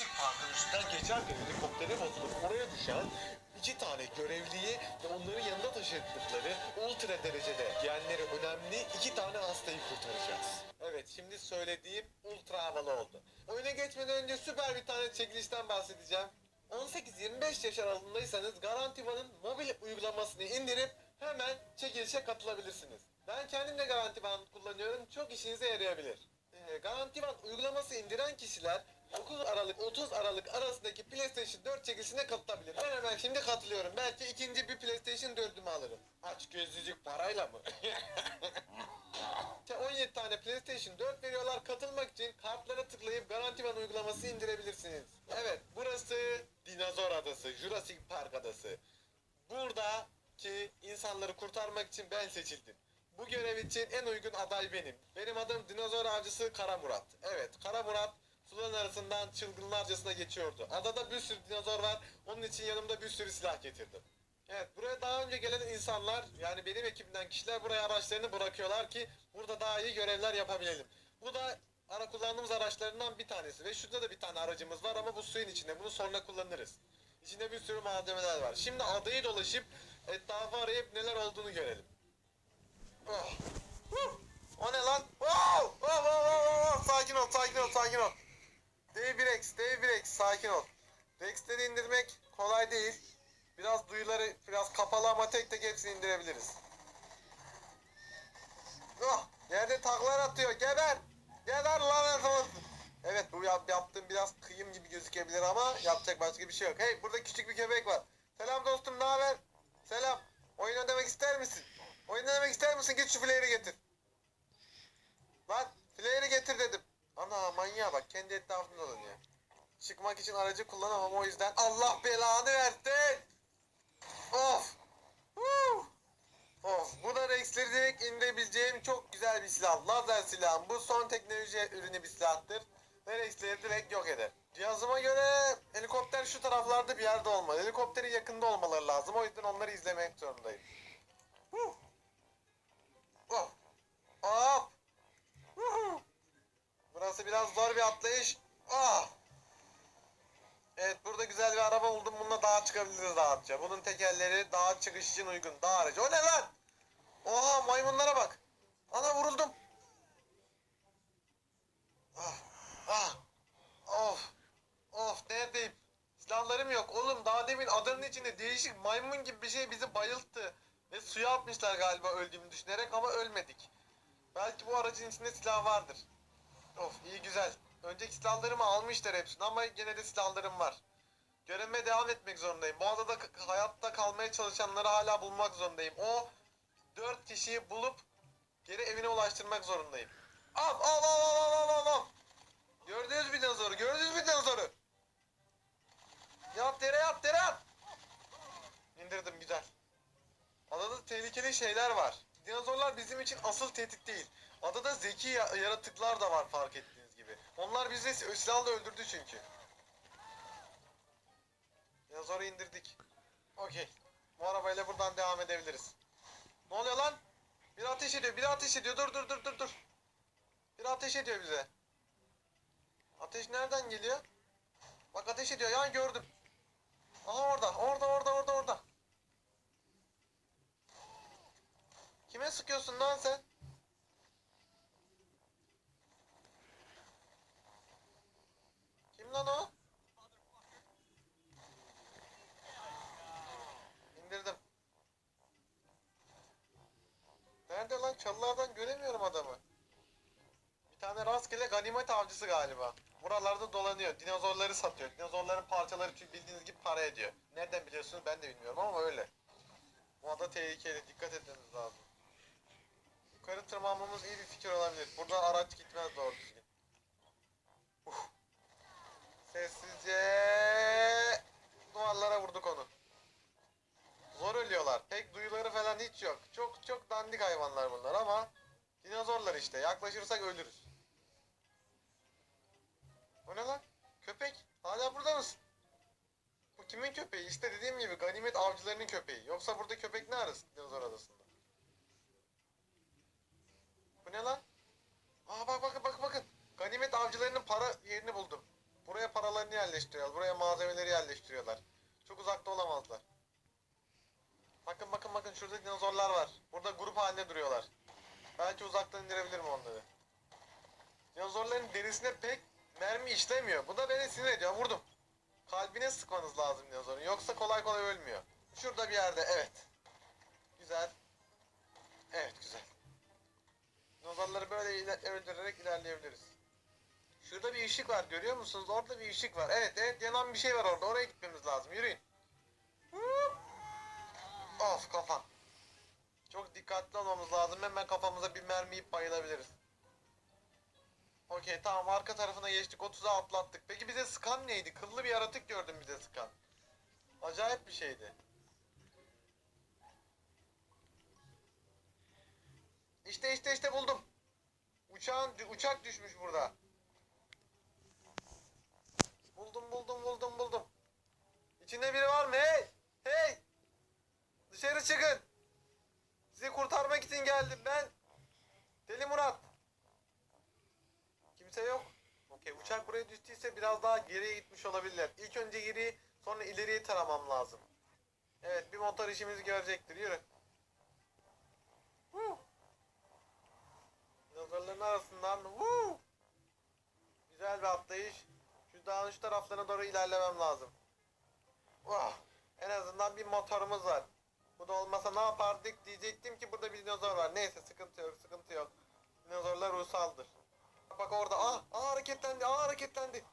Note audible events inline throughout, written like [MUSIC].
Jurassic Park'ın üstünden geçerken helikoptere bozulup oraya düşen iki tane görevliyi ve onların yanında taşıdıkları ultra derecede genleri önemli iki tane hastayı kurtaracağız. Evet şimdi söylediğim ultra havalı oldu. Oyuna geçmeden önce süper bir tane çekilişten bahsedeceğim. 18-25 yaş aralığındaysanız Garantiva'nın mobil uygulamasını indirip hemen çekilişe katılabilirsiniz. Ben kendim de Garantivan kullanıyorum. Çok işinize yarayabilir. Ee, Garantivan uygulaması indiren kişiler 9 Aralık 30 Aralık arasındaki PlayStation 4 çekilişine katılabilir. Ben hemen şimdi katılıyorum. Belki ikinci bir PlayStation 4'ümü alırım. Aç gözlücük parayla mı? [LAUGHS] İşte 17 tane PlayStation 4 veriyorlar. Katılmak için kartlara tıklayıp Garantivan uygulaması indirebilirsiniz. Evet, burası Dinozor Adası, Jurassic Park Adası. Buradaki insanları kurtarmak için ben seçildim. Bu görev için en uygun aday benim. Benim adım dinozor avcısı Kara Murat. Evet, Kara Murat suların arasından çılgınlarcasına geçiyordu. Adada bir sürü dinozor var. Onun için yanımda bir sürü silah getirdim. Evet, buraya daha önce gelen insanlar, yani benim ekibimden kişiler buraya araçlarını bırakıyorlar ki burada daha iyi görevler yapabilelim. Bu da ara kullandığımız araçlarından bir tanesi ve şurada da bir tane aracımız var ama bu suyun içinde. Bunu sonra kullanırız. İçinde bir sürü malzemeler var. Şimdi adayı dolaşıp etrafı arayıp neler olduğunu görelim. Oh. O ne lan? Oh! Oh, oh, oh, oh. Sakin ol, sakin ol, sakin ol. D1X, D1X, sakin ol. Rex'leri indirmek kolay değil. Biraz duyuları biraz kapalı ama tek tek hepsini indirebiliriz. Oh! Yerde taklar atıyor. Geber! Geber lan. Evet bu yap, yaptığım biraz kıyım gibi gözükebilir ama yapacak başka bir şey yok. Hey burada küçük bir köpek var. Selam dostum ne haber? Selam. Oyun oynamak ister misin? Oyun oynamak ister misin? Git şu flayer'ı getir. Lan flayer'ı getir dedim. Ana manyağa bak kendi etrafında dolanıyor. Çıkmak için aracı kullanamam o yüzden Allah belanı versin. Of. Woo. Of. Bu da Rex'leri direkt indirebileceğim çok güzel bir silah. Lazer silahım. Bu son teknoloji ürünü bir silahtır. Ve Rex'leri direkt yok eder. Cihazıma göre helikopter şu taraflarda bir yerde olmalı. Helikopterin yakında olmaları lazım. O yüzden onları izlemek zorundayım. Woo. Burası biraz zor bir atlayış. Ah. Evet burada güzel bir araba buldum. Bununla dağa çıkabiliriz rahatça. Bunun tekerleri dağa çıkış için uygun. Dağ aracı. O ne lan? Oha maymunlara bak. Ana vuruldum. Ah. Ah. Of. Of neredeyim? Silahlarım yok. Oğlum daha demin adanın içinde değişik maymun gibi bir şey bizi bayılttı. Ve suya atmışlar galiba öldüğümü düşünerek ama ölmedik. Belki bu aracın içinde silah vardır. Of iyi güzel. Önceki silahlarımı almışlar hepsini ama gene de silahlarım var. Görevime devam etmek zorundayım. Bu adada hayatta kalmaya çalışanları hala bulmak zorundayım. O dört kişiyi bulup geri evine ulaştırmak zorundayım. Al al al al al al al. Gördünüz mü dinozoru? Gördünüz mü dinozoru? Yat yere yat yere yat. İndirdim güzel. Adada tehlikeli şeyler var. Dinozorlar bizim için asıl tehdit değil. Adada zeki ya- yaratıklar da var fark ettiğiniz gibi. Onlar bizi sil- silahla öldürdü çünkü. Dinozoru indirdik. Okey. Bu arabayla buradan devam edebiliriz. Ne oluyor lan? Biri ateş ediyor, biri ateş ediyor. Dur dur dur dur dur. Biri ateş ediyor bize. Ateş nereden geliyor? Bak ateş ediyor. Ya gördüm. Aha orada, orada, orada, orada, orada. Kime sıkıyorsun lan sen? Kim lan o? İndirdim. Nerede lan? Çalılardan göremiyorum adamı. Bir tane rastgele ganimet avcısı galiba. Buralarda dolanıyor. Dinozorları satıyor. Dinozorların parçaları bildiğiniz gibi para ediyor. Nereden biliyorsunuz ben de bilmiyorum ama öyle. Bu ada tehlikeli. Dikkat etmemiz lazım. Yukarı tırmanmamız iyi bir fikir olabilir. Buradan araç gitmez doğru düzgün. Uf. Sessizce duvarlara vurduk onu. Zor ölüyorlar. Pek duyuları falan hiç yok. Çok çok dandik hayvanlar bunlar ama dinozorlar işte. Yaklaşırsak ölürüz. O ne lan? Köpek. Hala burada mısın? Bu kimin köpeği? İşte dediğim gibi ganimet avcılarının köpeği. Yoksa burada köpek ne arasın dinozor adasında? Bu ne lan? Aa bak bakın bakın bakın. Ganimet avcılarının para yerini buldum. Tuzaklarını yerleştiriyorlar. Buraya malzemeleri yerleştiriyorlar. Çok uzakta olamazlar. Bakın bakın bakın şurada dinozorlar var. Burada grup halinde duruyorlar. Belki uzaktan indirebilirim onları. Dinozorların derisine pek mermi işlemiyor. Bu da beni sinir ediyor. Vurdum. Kalbine sıkmanız lazım dinozorun. Yoksa kolay kolay ölmüyor. Şurada bir yerde. Evet. Güzel. Evet güzel. Dinozorları böyle ile- öldürerek ilerleyebiliriz. Şurada bir ışık var görüyor musunuz? Orada bir ışık var. Evet evet yanan bir şey var orada. Oraya gitmemiz lazım. Yürüyün. Of kafam. Çok dikkatli olmamız lazım. Hemen kafamıza bir mermi yiyip bayılabiliriz. Okey tamam arka tarafına geçtik. 30'a atlattık. Peki bize sıkan neydi? Kıllı bir yaratık gördüm bize sıkan. Acayip bir şeydi. İşte işte işte buldum. Uçağın uçak düşmüş burada. Buldum buldum buldum buldum. İçinde biri var mı? Hey! Hey! Dışarı çıkın. Sizi kurtarmak için geldim ben. Deli Murat. Kimse yok. Okey uçak buraya düştüyse biraz daha geriye gitmiş olabilirler. İlk önce geri sonra ileriye taramam lazım. Evet bir motor işimizi görecektir. Yürü. Woo. Dinozorların arasından woo. Güzel bir atlayış. Dağın şu taraflarına doğru ilerlemem lazım. Vah. En azından bir motorumuz var. Bu da olmasa ne yapardık diyecektim ki burada bir dinozor var. Neyse sıkıntı yok sıkıntı yok. Dinozorlar uysaldır. Bak orada. Aa, aa hareketlendi. Aa hareketlendi.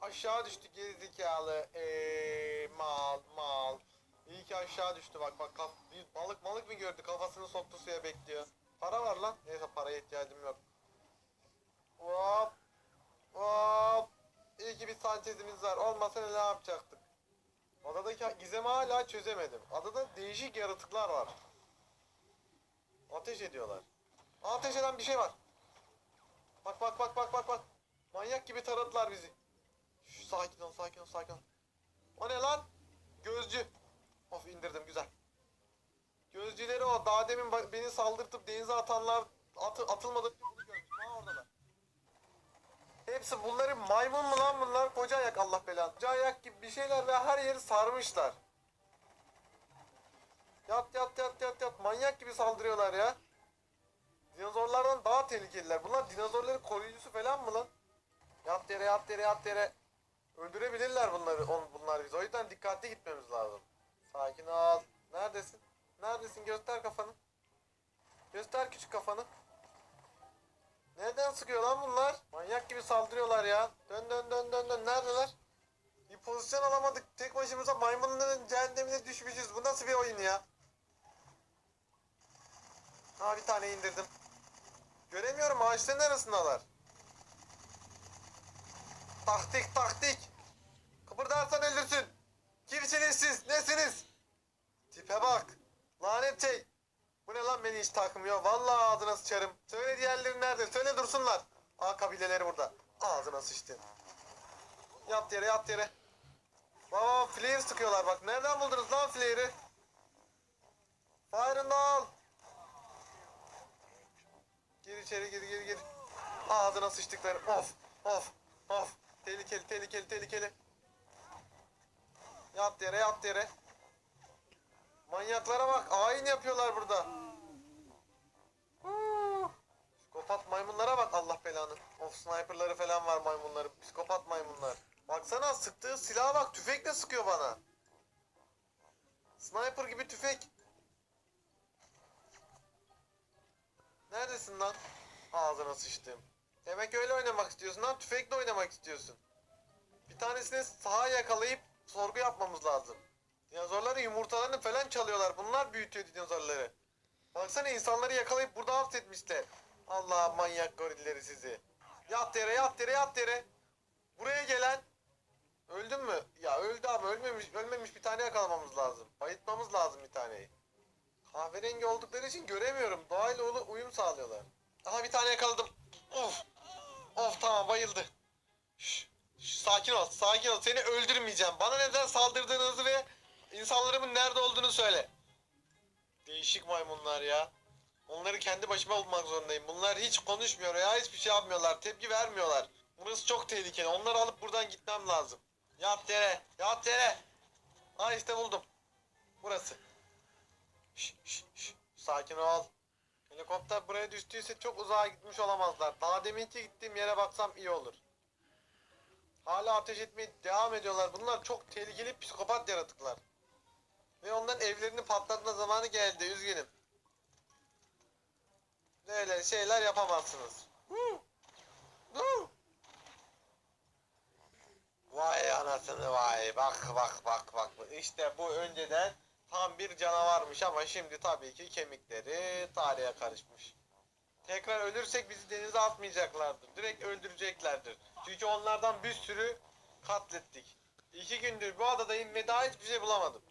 Aşağı düştü gerizekalı. Eee mal mal. İyi ki aşağı düştü bak bak kaf bir balık balık mı gördü kafasını soktu suya bekliyor. Para var lan. Neyse paraya ihtiyacım yok. Hop. Hop. İyi ki bir Sanchez'imiz var. Olmasa ne yapacaktık? Adadaki gizemi hala çözemedim. Adada değişik yaratıklar var. Ateş ediyorlar. Ateş eden bir şey var. Bak bak bak bak bak bak. Manyak gibi taradılar bizi. Şş, sakin ol sakin ol sakin ol. O ne lan? Gözcü. Of indirdim güzel. Gözcüleri o. Daha demin beni saldırtıp denize atanlar atı, atılmadan. Hepsi bunların maymun mu lan bunlar? Koca ayak Allah belanı. Koca ayak gibi bir şeyler ve her yeri sarmışlar. Yat yat yat yat yat. Manyak gibi saldırıyorlar ya. Dinozorlardan daha tehlikeliler. Bunlar dinozorların koruyucusu falan mı lan? Yat yere yat yere yat yere. Öldürebilirler bunları on, bunlar biz. O yüzden dikkatli gitmemiz lazım. Sakin ol. Neredesin? Neredesin? Göster kafanı. Göster küçük kafanı. Nereden sıkıyor lan bunlar? Manyak gibi saldırıyorlar ya. Dön dön dön dön dön. Neredeler? Bir pozisyon alamadık. Tek başımıza maymunların cehennemine düşmüşüz. Bu nasıl bir oyun ya? Ha bir tane indirdim. Göremiyorum ağaçların arasındalar. Taktik taktik. Kıpırdarsan ölürsün. Kimsiniz siz? Nesiniz? Tipe bak. Lanet şey. Bu ne lan beni hiç takmıyor. Vallahi ağzına sıçarım. Söyle diğerleri nerede? Söyle dursunlar. Aa kabileleri burada. Ağzına sıçtın. Yat yere yat yere. Baba flare sıkıyorlar bak. Nereden buldunuz lan flare'i? Fire'ını al. Gir içeri gir gir gir. Ağzına sıçtıkları. Of of of. Tehlikeli tehlikeli tehlikeli. Yat yere yat yere. Manyaklara bak. Ayin yapıyorlar burada. Huu. Psikopat maymunlara bak Allah belanı. Of sniperları falan var maymunların. Psikopat maymunlar. Baksana sıktığı silaha bak. Tüfekle sıkıyor bana. Sniper gibi tüfek. Neredesin lan? Ağzına sıçtım. Demek öyle oynamak istiyorsun lan. Tüfekle oynamak istiyorsun. Bir tanesini sağa yakalayıp sorgu yapmamız lazım. Dinozorların yumurtalarını falan çalıyorlar. Bunlar büyütüyor dinozorları. Baksana insanları yakalayıp burada hapsetmişler. Allah manyak gorilleri sizi. Yat yere yat yere yat yere. Buraya gelen öldün mü? Ya öldü ama ölmemiş ölmemiş bir tane yakalamamız lazım. Bayıtmamız lazım bir taneyi. Kahverengi oldukları için göremiyorum. Doğayla uyum sağlıyorlar. Aha bir tane yakaladım. Of. Of tamam bayıldı. Şş, şş, sakin ol sakin ol. Seni öldürmeyeceğim. Bana neden saldırdığınızı ve insanlarımın nerede olduğunu söyle. Değişik maymunlar ya. Onları kendi başıma bulmak zorundayım. Bunlar hiç konuşmuyor ya hiçbir şey yapmıyorlar. Tepki vermiyorlar. Burası çok tehlikeli. Onları alıp buradan gitmem lazım. Yat yere. Yat yere. Ha işte buldum. Burası. Şş, şş, şş. Sakin ol. Helikopter buraya düştüyse çok uzağa gitmiş olamazlar. Daha deminki gittiğim yere baksam iyi olur. Hala ateş etmeye devam ediyorlar. Bunlar çok tehlikeli psikopat yaratıklar. Ve onların evlerini patlatma zamanı geldi. Üzgünüm. Böyle şeyler yapamazsınız. Vay anasını vay. Bak bak bak bak. İşte bu önceden tam bir canavarmış ama şimdi tabii ki kemikleri tarihe karışmış. Tekrar ölürsek bizi denize atmayacaklardır. Direkt öldüreceklerdir. Çünkü onlardan bir sürü katlettik. İki gündür bu adadayım ve daha hiçbir şey bulamadım.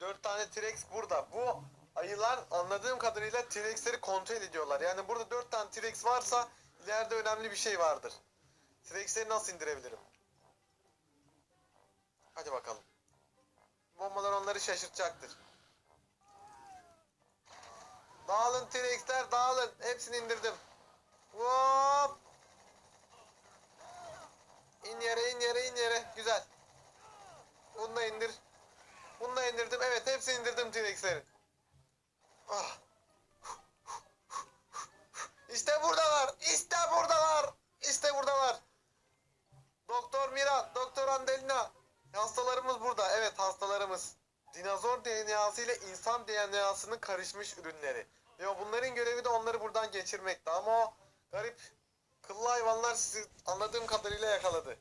Dört tane T-Rex burada. Bu ayılar anladığım kadarıyla T-Rex'leri kontrol ediyorlar. Yani burada dört tane T-Rex varsa ileride önemli bir şey vardır. T-Rex'leri nasıl indirebilirim? Hadi bakalım. Bombalar onları şaşırtacaktır. Dağılın T-Rex'ler dağılın. Hepsini indirdim. Hop. İn yere in yere in yere. Güzel. Bunu da indir. Bunu da indirdim. Evet hepsini indirdim T-Rex'lerin. Ah. İşte buradalar. İşte buradalar. İşte buradalar. Doktor Mira, Doktor Andelina. Hastalarımız burada. Evet hastalarımız. Dinozor DNA'sı ile insan DNA'sının karışmış ürünleri. Ve bunların görevi de onları buradan geçirmekti. Ama o garip kıllı hayvanlar sizi anladığım kadarıyla yakaladı.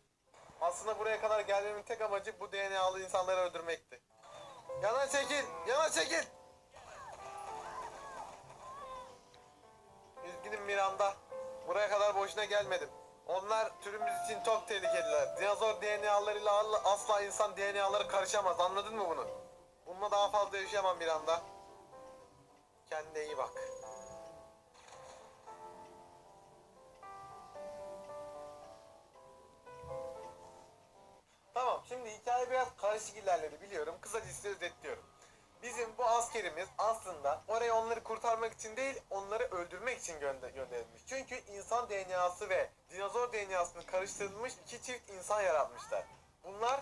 Aslında buraya kadar gelmemin tek amacı bu DNA'lı insanları öldürmekti. Yana çekil! Yana çekil! Üzgünüm Miranda. Buraya kadar boşuna gelmedim. Onlar türümüz için çok tehlikeliler. Dinozor DNA'larıyla asla insan DNA'ları karışamaz. Anladın mı bunu? Bununla daha fazla yaşayamam Miranda. Kendine iyi bak. Şimdi hikaye biraz karışık ilerledi biliyorum. Kısaca size özetliyorum. Bizim bu askerimiz aslında oraya onları kurtarmak için değil, onları öldürmek için gönder gönderilmiş. Çünkü insan DNA'sı ve dinozor DNA'sının karıştırılmış iki çift insan yaratmışlar. Bunlar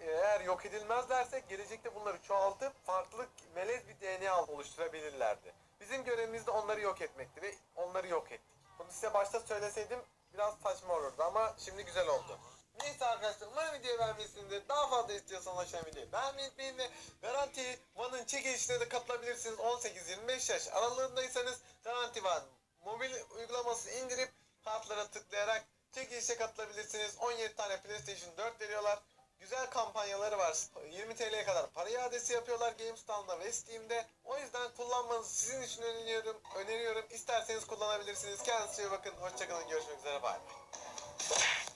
eğer yok edilmezlerse gelecekte bunları çoğaltıp farklı melez bir DNA oluşturabilirlerdi. Bizim görevimiz de onları yok etmekti ve onları yok ettik. Bunu size başta söyleseydim biraz saçma olurdu ama şimdi güzel oldu. Neyse arkadaşlar umarım videoyu beğenmişsinizdir. Daha fazla istiyorsanız aşağı videoyu beğenmeyi unutmayın ve Garanti One'ın çekilişine de katılabilirsiniz. 18-25 yaş aralığındaysanız Garanti One mobil uygulamasını indirip kartlara tıklayarak çekilişe katılabilirsiniz. 17 tane PlayStation 4 veriyorlar. Güzel kampanyaları var. 20 TL'ye kadar para iadesi yapıyorlar GameStop'da ve Steam'de. O yüzden kullanmanızı sizin için öneriyorum. öneriyorum. İsterseniz kullanabilirsiniz. Kendinize iyi bakın. Hoşçakalın. Görüşmek üzere. Bye.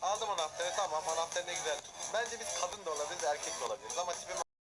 Aldım anahtarı tamam anahtar ne güzel. Bence biz kadın da olabiliriz erkek de olabiliriz ama tipim